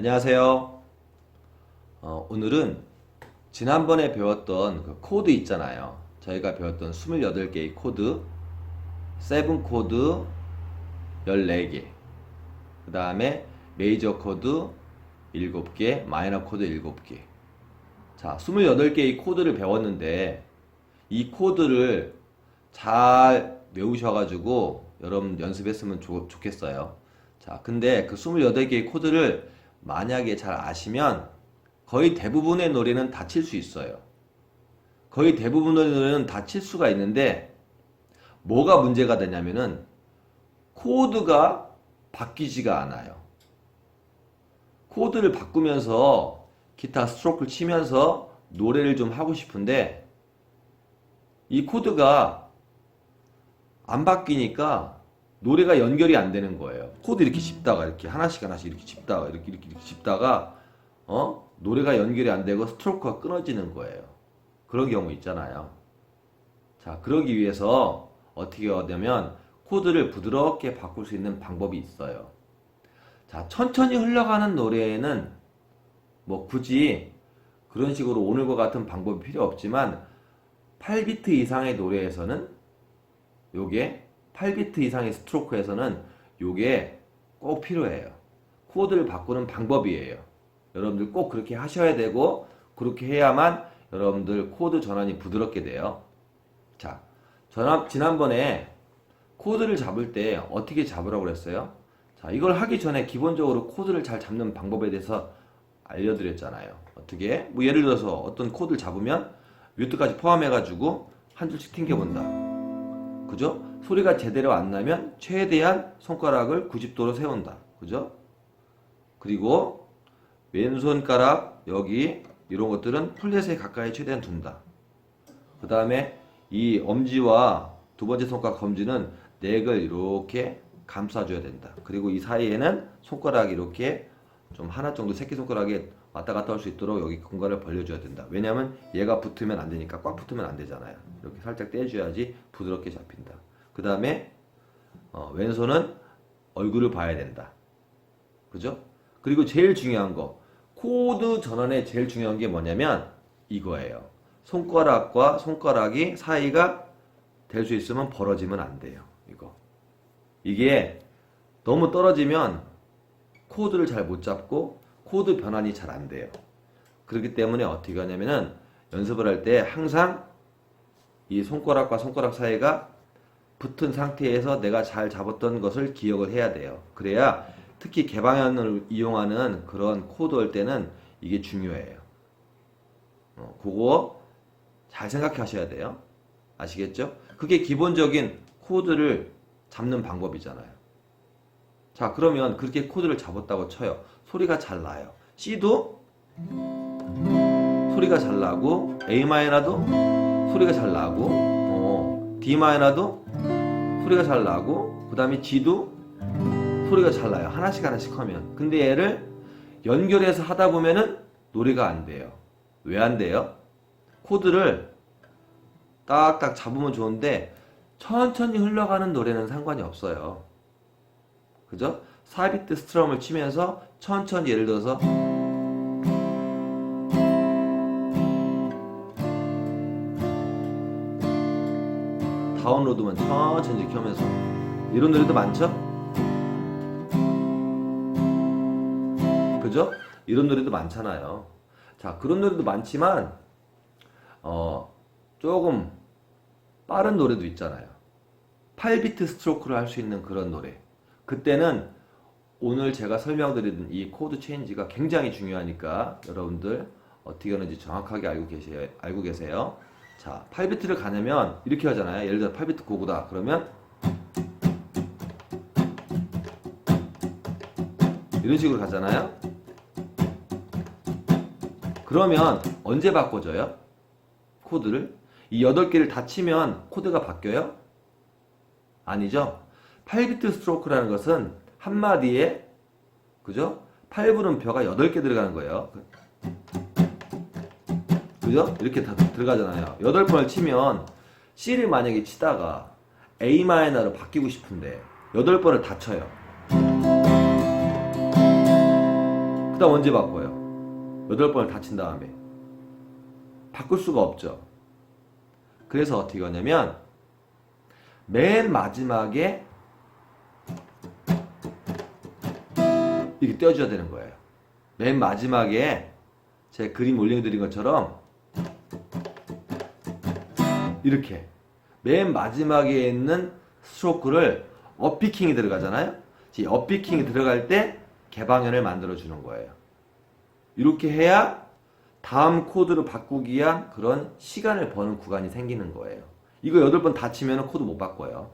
안녕하세요. 어, 오늘은 지난번에 배웠던 그 코드 있잖아요. 저희가 배웠던 28개의 코드, 7 코드 14개, 그 다음에 메이저 코드 7개, 마이너 코드 7개. 자, 28개의 코드를 배웠는데 이 코드를 잘 외우셔가지고 여러분 연습했으면 좋, 좋겠어요. 자, 근데 그 28개의 코드를 만약에 잘 아시면 거의 대부분의 노래는 다칠 수 있어요. 거의 대부분의 노래는 다칠 수가 있는데 뭐가 문제가 되냐면은 코드가 바뀌지가 않아요. 코드를 바꾸면서 기타 스트로크를 치면서 노래를 좀 하고 싶은데 이 코드가 안 바뀌니까 노래가 연결이 안 되는 거예요. 코드 이렇게 짚다가 이렇게 하나씩 하나씩 이렇게 짚다가 이렇게 이렇게, 이렇게 짚다가 어 노래가 연결이 안 되고 스트로크가 끊어지는 거예요. 그런 경우 있잖아요. 자 그러기 위해서 어떻게 하냐면 코드를 부드럽게 바꿀 수 있는 방법이 있어요. 자 천천히 흘러가는 노래에는 뭐 굳이 그런 식으로 오늘과 같은 방법이 필요 없지만 8비트 이상의 노래에서는 요게 8비트 이상의 스트로크에서는 요게 꼭 필요해요. 코드를 바꾸는 방법이에요. 여러분들 꼭 그렇게 하셔야 되고 그렇게 해야만 여러분들 코드 전환이 부드럽게 돼요. 자, 전환 지난번에 코드를 잡을 때 어떻게 잡으라고 그랬어요? 자, 이걸 하기 전에 기본적으로 코드를 잘 잡는 방법에 대해서 알려드렸잖아요. 어떻게? 뭐 예를 들어서 어떤 코드를 잡으면 뮤트까지 포함해가지고 한 줄씩 튕겨본다. 그죠? 소리가 제대로 안 나면 최대한 손가락을 90도로 세운다. 그죠? 그리고 왼손가락 여기 이런 것들은 플랫에 가까이 최대한 둔다. 그 다음에 이 엄지와 두 번째 손가락 검지는 넥을 이렇게 감싸줘야 된다. 그리고 이 사이에는 손가락이 이렇게 좀 하나 정도 새끼손가락에 왔다 갔다 할 수 있도록 여기 공간을 벌려줘야 된다. 왜냐하면 얘가 붙으면 안 되니까 꽉 붙으면 안 되잖아요. 이렇게 살짝 떼줘야지 부드럽게 잡힌다. 그 다음에 어, 왼손은 얼굴을 봐야 된다. 그죠? 그리고 제일 중요한 거 코드 전환에 제일 중요한 게 뭐냐면 이거예요. 손가락과 손가락이 사이가 될 수 있으면 벌어지면 안 돼요. 이거 이게 너무 떨어지면 코드를 잘 못 잡고 코드 변환이 잘 안 돼요. 그렇기 때문에 어떻게 하냐면은 연습을 할 때 항상 이 손가락과 손가락 사이가 붙은 상태에서 내가 잘 잡았던 것을 기억을 해야 돼요. 그래야 특히 개방현을 이용하는 그런 코드 할 때는 이게 중요해요. 어, 그거 잘 생각하셔야 돼요. 아시겠죠? 그게 기본적인 코드를 잡는 방법이잖아요. 자, 그러면 그렇게 코드를 잡았다고 쳐요. 소리가 잘 나요. C도 소리가 잘 나고 A 마이너도 소리가 잘 나고 어, D 마이너도 소리가 잘 나고 그 다음에 G도 소리가 잘 나요. 하나씩 하나씩 하면. 근데 얘를 연결해서 하다 보면은 노래가 안 돼요. 왜 안 돼요? 코드를 딱딱 잡으면 좋은데 천천히 흘러가는 노래는 상관이 없어요. 그죠? 4비트 스트럼을 치면서 천천히 예를 들어서 다운로드만 천천히 하면서 이런 노래도 많죠? 그죠? 이런 노래도 많잖아요. 자, 그런 노래도 많지만 어, 조금 빠른 노래도 있잖아요. 8비트 스트로크를 할 수 있는 그런 노래. 그때는 오늘 제가 설명드린 이 코드 체인지가 굉장히 중요하니까 여러분들 어떻게 하는지 정확하게 알고 계세요. 알고 계세요. 자, 8비트를 가냐면 이렇게 하잖아요. 예를 들어 8비트 고구다. 그러면 이런 식으로 가잖아요. 그러면 언제 바꿔줘요? 코드를? 이 8개를 다 치면 코드가 바뀌어요? 아니죠? 8비트 스트로크라는 것은 한 마디에 그죠? 8분음표가 8개 들어가는 거예요. 그죠? 이렇게 다 들어가잖아요. 8번을 치면 C를 만약에 치다가 A 마이너로 바뀌고 싶은데 8번을 다 쳐요. 그 다음 언제 바꿔요? 여덟 번을 다 친 다음에 바꿀 수가 없죠. 그래서 어떻게 하냐면 맨 마지막에 이렇게 떼어줘야 되는 거예요. 맨 마지막에 제 그림 올려드린 것처럼 이렇게 맨 마지막에 있는 스트로크를 업피킹이 들어가잖아요. 이 업피킹이 들어갈 때 개방현을 만들어 주는 거예요. 이렇게 해야 다음 코드로 바꾸기 위한 그런 시간을 버는 구간이 생기는 거예요. 이거 여덟 번다 치면 코드 못 바꿔요.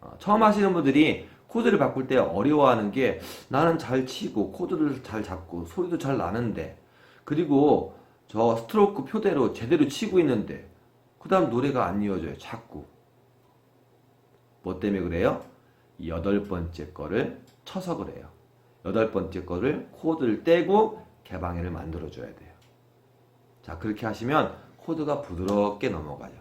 어, 처음 하시는 분들이 코드를 바꿀 때 어려워하는 게 나는 잘 치고 코드를 잘 잡고 소리도 잘 나는데 그리고 저 스트로크 표대로 제대로 치고 있는데 그 다음 노래가 안 이어져요. 자꾸. 뭐 때문에 그래요? 이 여덟 번째 거를 쳐서 그래요. 여덟 번째 거를 코드를 떼고 개방해를 만들어줘야 돼요. 자, 그렇게 하시면 코드가 부드럽게 넘어가요.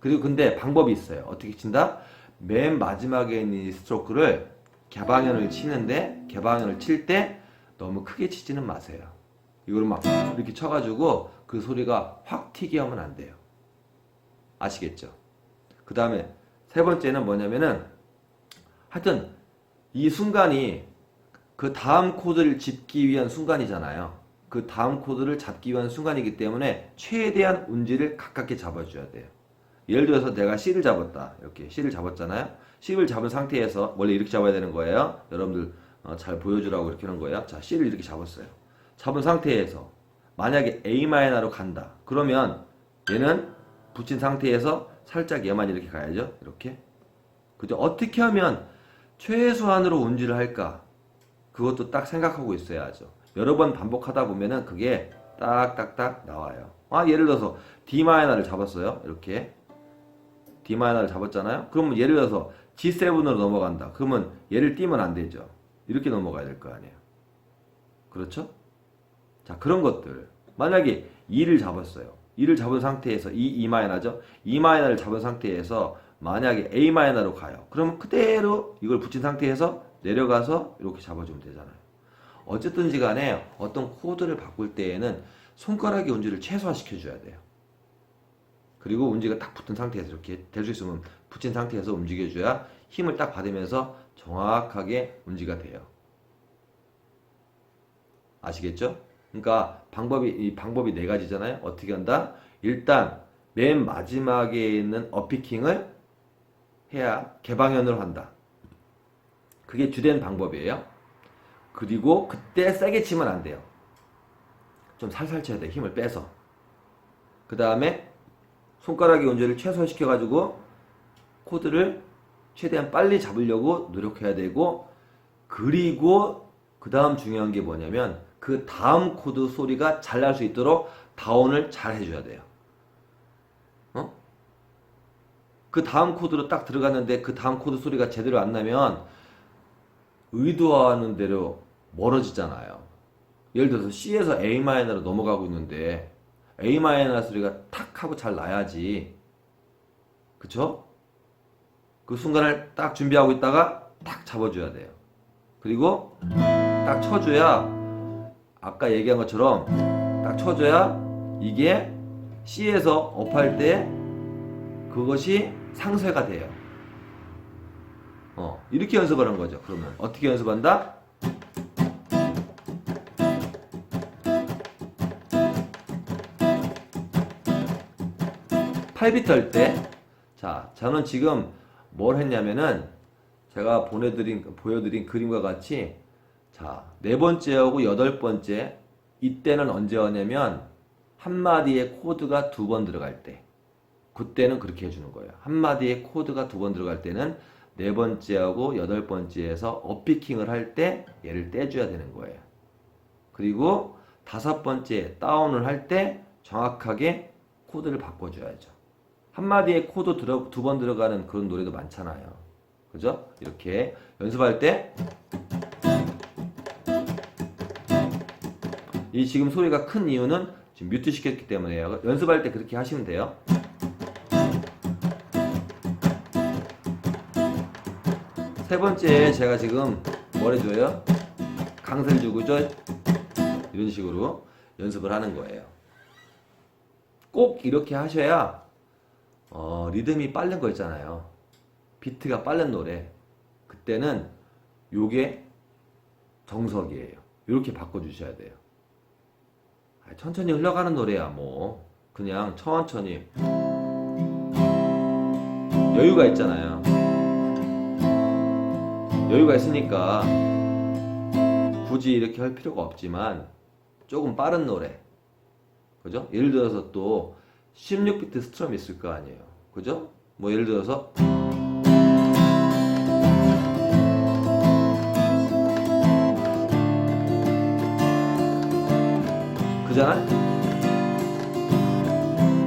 그리고 근데 방법이 있어요. 어떻게 친다? 맨 마지막에 있는 이 스트로크를 개방현을 치는데 개방현을 칠 때 너무 크게 치지는 마세요. 이거를 막 이렇게 쳐가지고 그 소리가 확 튀게 하면 안 돼요. 아시겠죠? 그 다음에 세 번째는 뭐냐면은 하여튼 이 순간이 그 다음 코드를 짚기 위한 순간이잖아요. 그 다음 코드를 잡기 위한 순간이기 때문에 최대한 운지를 가깝게 잡아줘야 돼요. 예를 들어서 내가 C를 잡았다. 이렇게 C를 잡았잖아요. C를 잡은 상태에서 원래 이렇게 잡아야 되는 거예요. 여러분들 어, 잘 보여주라고 이렇게 하는 거예요. 자, C를 이렇게 잡았어요. 잡은 상태에서 만약에 A 마이너로 간다. 그러면 얘는 붙인 상태에서 살짝 얘만 이렇게 가야죠. 이렇게. 그죠? 어떻게 하면 최소한으로 운지를 할까? 그것도 딱 생각하고 있어야죠. 여러 번 반복하다 보면은 그게 딱딱딱 나와요. 아, 예를 들어서 D 마이너를 잡았어요. 이렇게. D 마이너를 잡았잖아요. 그러면 예를 들어서 G7으로 넘어간다. 그러면 얘를 띄면 안 되죠. 이렇게 넘어가야 될 거 아니에요. 그렇죠? 자, 그런 것들. 만약에 2를 잡았어요. 2를 잡은 상태에서 2, 2 마이너죠? 2 마이너를 잡은 상태에서 만약에 A 마이너로 가요. 그러면 그대로 이걸 붙인 상태에서 내려가서 이렇게 잡아주면 되잖아요. 어쨌든지 간에 어떤 코드를 바꿀 때에는 손가락의 운지를 최소화시켜 줘야 돼요. 그리고 운지가 딱 붙은 상태에서 이렇게 될 수 있으면 붙인 상태에서 움직여 줘야 힘을 딱 받으면서 정확하게 운지가 돼요. 아시겠죠? 그러니까 방법이 이 방법이 네 가지잖아요. 어떻게 한다? 일단 맨 마지막에 있는 어피킹을 해야 개방현으로 한다. 그게 주된 방법이에요. 그리고 그때 세게 치면 안 돼요. 좀 살살 쳐야 돼. 힘을 빼서. 그 다음에 손가락의 운전을 최소화시켜 가지고 코드를 최대한 빨리 잡으려고 노력해야 되고 그리고 그 다음 중요한 게 뭐냐면 그 다음 코드 소리가 잘 날 수 있도록 다운을 잘 해줘야 돼요. 어? 그 다음 코드로 딱 들어갔는데 그 다음 코드 소리가 제대로 안 나면 의도하는 대로 멀어지잖아요. 예를 들어서 C에서 A 마이너로 넘어가고 있는데 A 마이너 소리가 탁 하고 잘 나야지. 그쵸? 그 순간을 딱 준비하고 있다가 딱 잡아줘야 돼요. 그리고 딱 쳐줘야 아까 얘기한 것처럼 딱 쳐줘야 이게 C에서 업할 때 그것이 상쇄가 돼요. 어, 이렇게 연습을 한 거죠. 그러면 어떻게 연습한다? 팔비트 할 때, 자, 저는 지금 뭘 했냐면은 제가 보내드린, 보여드린 그림과 같이 자, 네 번째하고 여덟 번째, 이때는 언제 하냐면 한마디의 코드가 두 번 들어갈 때, 그때는 그렇게 해주는 거예요. 한마디의 코드가 두 번 들어갈 때는 네 번째하고 여덟 번째에서 업피킹을 할 때 얘를 떼줘야 되는 거예요. 그리고 다섯 번째 다운을 할 때 정확하게 코드를 바꿔줘야죠. 한마디에 코드 두번 들어가는 그런 노래도 많잖아요. 그죠? 이렇게 연습할 때 이 지금 소리가 큰 이유는 지금 뮤트 시켰기 때문에요. 연습할 때 그렇게 하시면 돼요. 세 번째 제가 지금 뭘 해줘요? 강세를 주고 저 이런 식으로 연습을 하는 거예요. 꼭 이렇게 하셔야 어, 리듬이 빠른 거 있잖아요. 비트가 빠른 노래. 그때는 요게 정석이에요. 이렇게 바꿔주셔야 돼요. 아, 천천히 흘러가는 노래야 뭐 그냥 천천히 여유가 있잖아요. 여유가 있으니까 굳이 이렇게 할 필요가 없지만 조금 빠른 노래 그죠? 예를 들어서 또 16비트 스트럼이 있을 거 아니에요. 그죠? 뭐 예를 들어서 그잖아?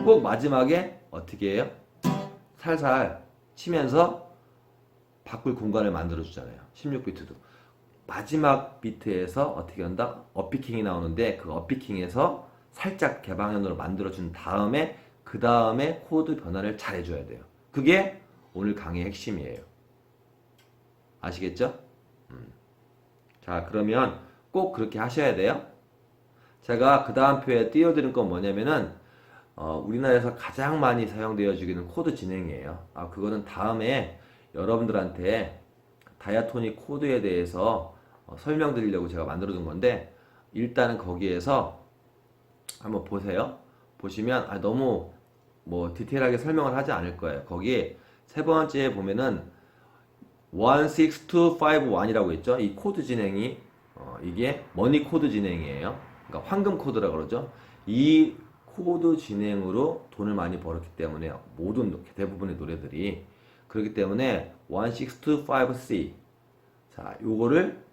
꼭 마지막에 어떻게 해요? 살살 치면서 바꿀 공간을 만들어 주잖아요. 16비트도. 마지막 비트에서 어떻게 한다? 업피킹이 나오는데 그 업피킹에서 살짝 개방현으로 만들어 준 다음에 그 다음에 코드 변화를 잘 해줘야 돼요. 그게 오늘 강의의 핵심이에요. 아시겠죠? 음. 자, 그러면 꼭 그렇게 하셔야 돼요. 제가 그 다음 표에 띄워드린 건 뭐냐면은 어, 우리나라에서 가장 많이 사용되어지는 코드 진행이에요. 아, 그거는 다음에 여러분들한테 다이아토닉 코드에 대해서 어, 설명드리려고 제가 만들어둔 건데 일단은 거기에서 한번 보세요. 보시면 아, 너무 뭐 디테일하게 설명을 하지 않을 거예요. 거기 세 번째에 보면은 16251이라고 있죠. 이 코드 진행이 어, 이게 머니 코드 진행이에요. 그러니까 황금 코드라 그러죠. 이 코드 진행으로 돈을 많이 벌었기 때문에 모든 노- 대부분의 노래들이 그렇기 때문에 16251C 자 요거를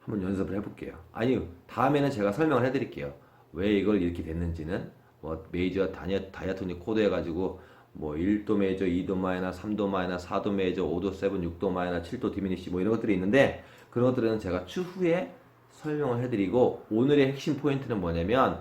한번 연습을 해볼게요. 아니 다음에는 제가 설명을 해드릴게요. 왜 이걸 이렇게 됐는지는 뭐 메이저 다이아, 다이아토닉 코드 해가지고 뭐 1도 메이저, 2도 마이너, 3도 마이너, 4도 메이저, 5도 7, 6도 마이너, 7도 디미니시 뭐 이런 것들이 있는데 그런 것들은 제가 추후에 설명을 해드리고 오늘의 핵심 포인트는 뭐냐면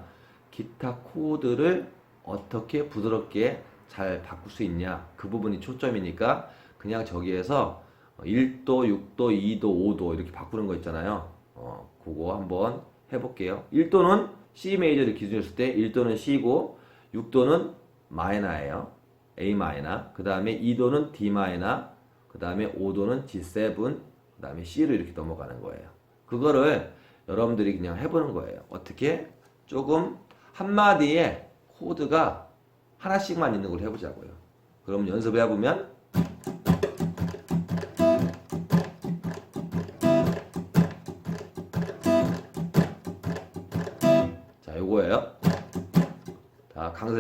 기타 코드를 어떻게 부드럽게 잘 바꿀 수 있냐 그 부분이 초점이니까 그냥 저기에서 1도, 6도, 2도, 5도 이렇게 바꾸는 거 있잖아요. 어, 그거 한번 해볼게요. 1도는 C 메이저를 기준으로 했을 때 1도는 C고 6도는 마이너예요. A 마이너. 그 다음에 2도는 D 마이너. 그 다음에 5도는 G7. 그 다음에 C로 이렇게 넘어가는 거예요. 그거를 여러분들이 그냥 해보는 거예요. 어떻게? 조금 한마디에 코드가 하나씩만 있는 걸 해보자고요. 그럼 연습을 해보면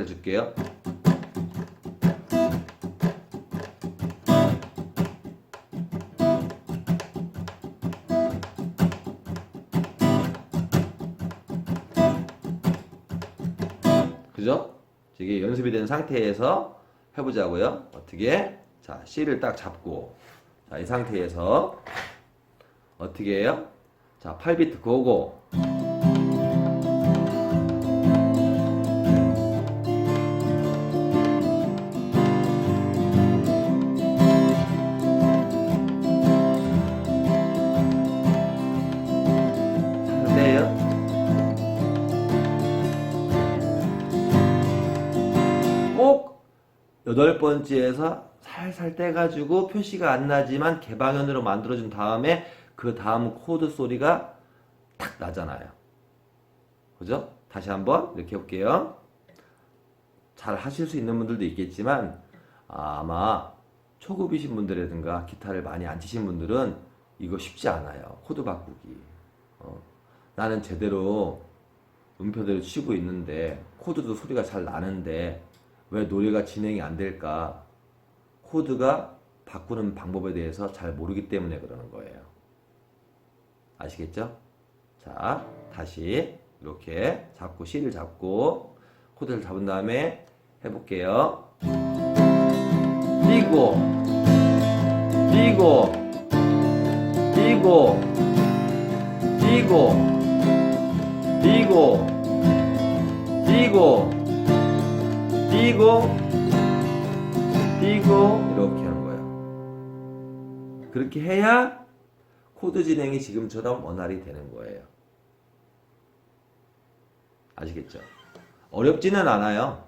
자, 강세 줄게요. 그죠? 이게 연습이 된 상태에서 해보자고요. 어떻게? 자, C를 딱 잡고, 자, 이 상태에서 어떻게 해요? 자, 8비트 고고. 번째에서 살살 떼가지고 표시가 안 나지만 개방현으로 만들어준 다음에 그 다음 코드 소리가 탁 나잖아요. 그죠? 다시 한번 이렇게 해볼게요. 잘 하실 수 있는 분들도 있겠지만 아마 초급이신 분들이라든가 기타를 많이 안 치신 분들은 이거 쉽지 않아요. 코드 바꾸기. 어, 나는 제대로 음표대로 치고 있는데 코드도 소리가 잘 나는데 왜 노래가 진행이 안 될까? 코드가 바꾸는 방법에 대해서 잘 모르기 때문에 그러는 거예요. 아시겠죠? 자, 다시 이렇게 잡고 C를 잡고 코드를 잡은 다음에 해볼게요. 띄고 띄고 띄고 띄고 띄고 띄고 띄고 띄고 이렇게 하는 거예요. 그렇게 해야 코드 진행이 지금처럼 원활히 되는 거예요. 아시겠죠? 어렵지는 않아요.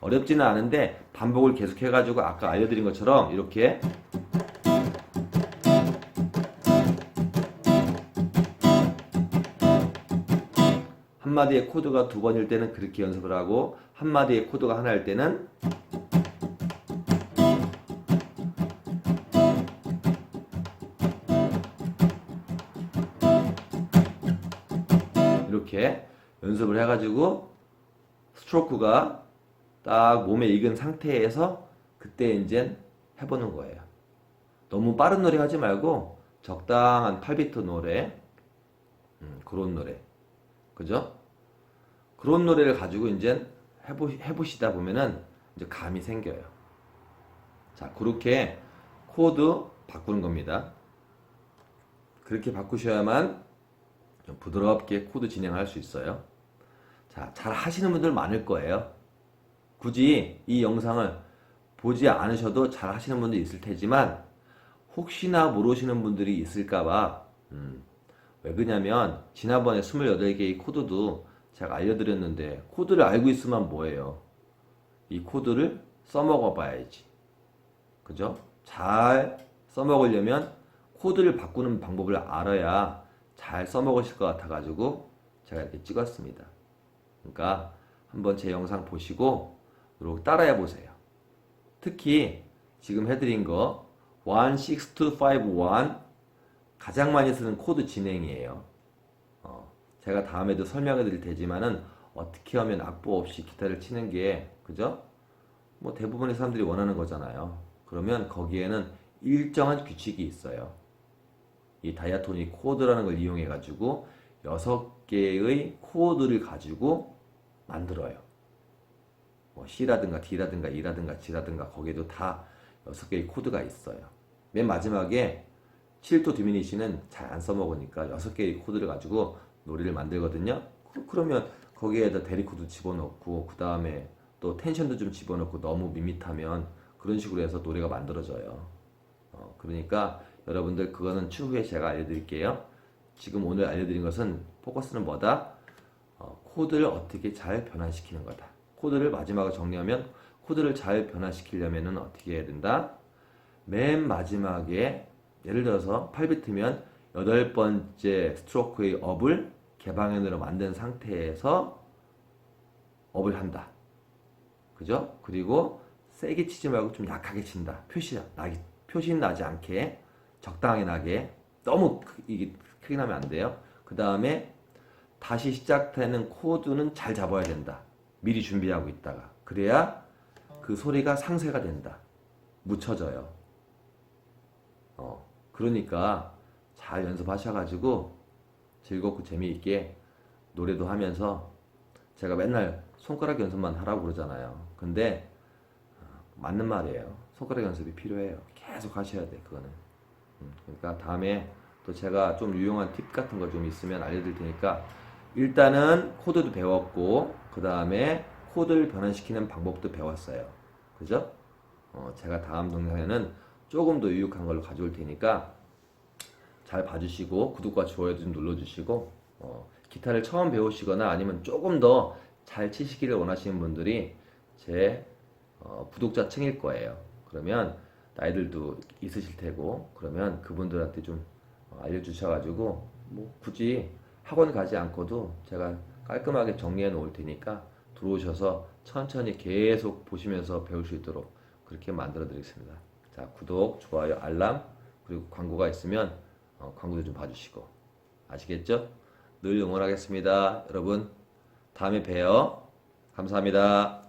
어렵지는 않은데 반복을 계속 해가지고 아까 알려드린 것처럼 이렇게 한 마디의 코드가 두 번일 때는 그렇게 연습을 하고 한 마디의 코드가 하나일 때는 이렇게 연습을 해가지고 스트로크가 딱 몸에 익은 상태에서 그때 이제 해보는 거예요. 너무 빠른 노래 하지 말고 적당한 8비트 노래, 음, 그런 노래, 그죠? 그런 노래를 가지고 이제 해보, 해보시다 보면은 이제 감이 생겨요. 자, 그렇게 코드 바꾸는 겁니다. 그렇게 바꾸셔야만 좀 부드럽게 코드 진행할 수 있어요. 자, 잘 하시는 분들 많을 거예요. 굳이 이 영상을 보지 않으셔도 잘 하시는 분도 있을 테지만 혹시나 모르시는 분들이 있을까봐 음, 왜 그러냐면 지난번에 28개의 코드도 제가 알려드렸는데 코드를 알고 있으면 뭐예요? 이 코드를 써먹어 봐야지. 그죠? 잘 써먹으려면 코드를 바꾸는 방법을 알아야 잘 써먹으실 것 같아가지고 제가 이렇게 찍었습니다. 그러니까 한번 제 영상 보시고 이렇게 따라해 보세요. 특히 지금 해드린 거 16251 가장 많이 쓰는 코드 진행이에요. 어, 제가 다음에도 설명해 드릴 테지만은 어떻게 하면 악보 없이 기타를 치는 게 그죠? 뭐 대부분의 사람들이 원하는 거잖아요. 그러면 거기에는 일정한 규칙이 있어요. 이 다이아토닉 코드라는 걸 이용해 가지고 여섯 개의 코드를 가지고 만들어요. 뭐 C라든가 D라든가 E라든가 G라든가 거기에도 다 여섯 개의 코드가 있어요. 맨 마지막에 7도 디미니시는 잘 안 써먹으니까 여섯 개의 코드를 가지고 노래를 만들거든요. 그- 그러면 거기에다 대리코드 집어넣고 그 다음에 또 텐션도 좀 집어넣고 너무 밋밋하면 그런 식으로 해서 노래가 만들어져요. 어, 그러니까 여러분들 그거는 추후에 제가 알려드릴게요. 지금 오늘 알려드린 것은 포커스는 뭐다? 어, 코드를 어떻게 잘 변환시키는 거다. 코드를 마지막으로 정리하면 코드를 잘 변환시키려면 어떻게 해야 된다? 맨 마지막에 예를 들어서 8비트면 여덟 번째 스트로크의 업을 개방현으로 만든 상태에서 업을 한다. 그죠? 그리고 세게 치지 말고 좀 약하게 친다. 표시 나기 표시 나지 않게 적당하게 나게 너무 크- 이게 크게 나면 안 돼요. 그 다음에 다시 시작되는 코드는 잘 잡아야 된다. 미리 준비하고 있다가 그래야 그 소리가 상쇄가 된다. 묻혀져요. 어 그러니까 잘 연습하셔가지고 즐겁고 재미있게 노래도 하면서 제가 맨날 손가락 연습만 하라고 그러잖아요. 근데 어, 맞는 말이에요. 손가락 연습이 필요해요. 계속 하셔야 돼, 그거는. 음, 그러니까 다음에 또 제가 좀 유용한 팁 같은 거 좀 있으면 알려드릴 테니까 일단은 코드도 배웠고 그 다음에 코드를 변환시키는 방법도 배웠어요. 그죠? 어, 제가 다음 동영상에는 조금 더 유익한 걸로 가져올 테니까 잘 봐주시고 구독과 좋아요도 좀 눌러주시고 어, 기타를 처음 배우시거나 아니면 조금 더 잘 치시기를 원하시는 분들이 제 어, 구독자 층일 거예요. 그러면 나이들도 있으실 테고 그러면 그분들한테 좀 어, 알려주셔가지고 뭐 굳이 학원 가지 않고도 제가 깔끔하게 정리해 놓을 테니까 들어오셔서 천천히 계속 보시면서 배울 수 있도록 그렇게 만들어 드리겠습니다. 자 구독, 좋아요, 알람 그리고 광고가 있으면 어, 광고도 좀 봐주시고 아시겠죠? 늘 응원하겠습니다. 여러분 다음에 봬요. 감사합니다.